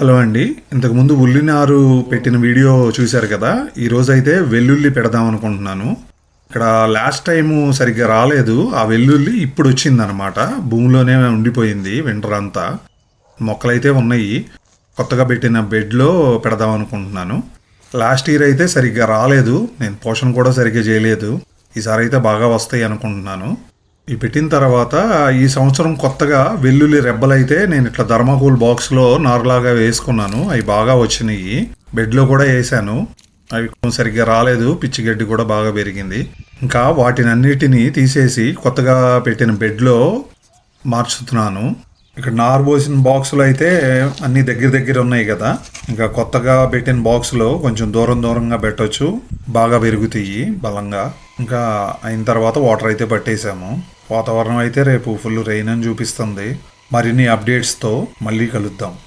Hello అండి. ఇంతకుముందు ఉల్లినారు పెట్టిన వీడియో చూశారు కదా? ఈరోజు అయితే వెల్లుల్లి పెడదాం అనుకుంటున్నాను. ఇక్కడ లాస్ట్ టైము సరిగ్గా రాలేదు. ఆ వెల్లుల్లి ఇప్పుడు వచ్చిందనమాట. భూమిలోనే ఉండిపోయింది వింటర్ అంతా మొక్కలైతే ఉన్నాయి. కొత్తగా పెట్టిన బెడ్లో పెడదాం అనుకుంటున్నాను. లాస్ట్ ఇయర్ అయితే సరిగ్గా రాలేదు. నేను పోషణ కూడా సరిగ్గా చేయలేదు. ఈసారి అయితే బాగా వస్తాయి అనుకుంటున్నాను. ఈ పెట్టిన తర్వాత ఈ సంవత్సరం కొత్తగా వెల్లుల్లి రెబ్బలైతే నేను ఇట్లా ధర్మాకూల్ బాక్స్లో నార్లాగా వేసుకున్నాను. అవి బాగా వచ్చినాయి. బెడ్లో కూడా వేసాను. అవి సరిగ్గా రాలేదు. పిచ్చి గడ్డి కూడా బాగా పెరిగింది. ఇంకా వాటిని అన్నిటినీ తీసేసి కొత్తగా పెట్టిన బెడ్లో మార్చుతున్నాను. ఇక్కడ నార్ పోసిన బాక్సులు అయితే అన్ని దగ్గర దగ్గర ఉన్నాయి కదా. ఇంకా కొత్తగా పెట్టిన బాక్సులో కొంచెం దూరం దూరంగా పెట్టవచ్చు బాగా పెరుగుతాయి బలంగా. ఇంకా అయిన తర్వాత వాటర్ అయితే పట్టేశాము వాతావరణం అయితే రేపు ఫుల్ రెయిన్ అని చూపిస్తుంది. మరిన్ని అప్డేట్స్తో మళ్ళీ కలుద్దాం.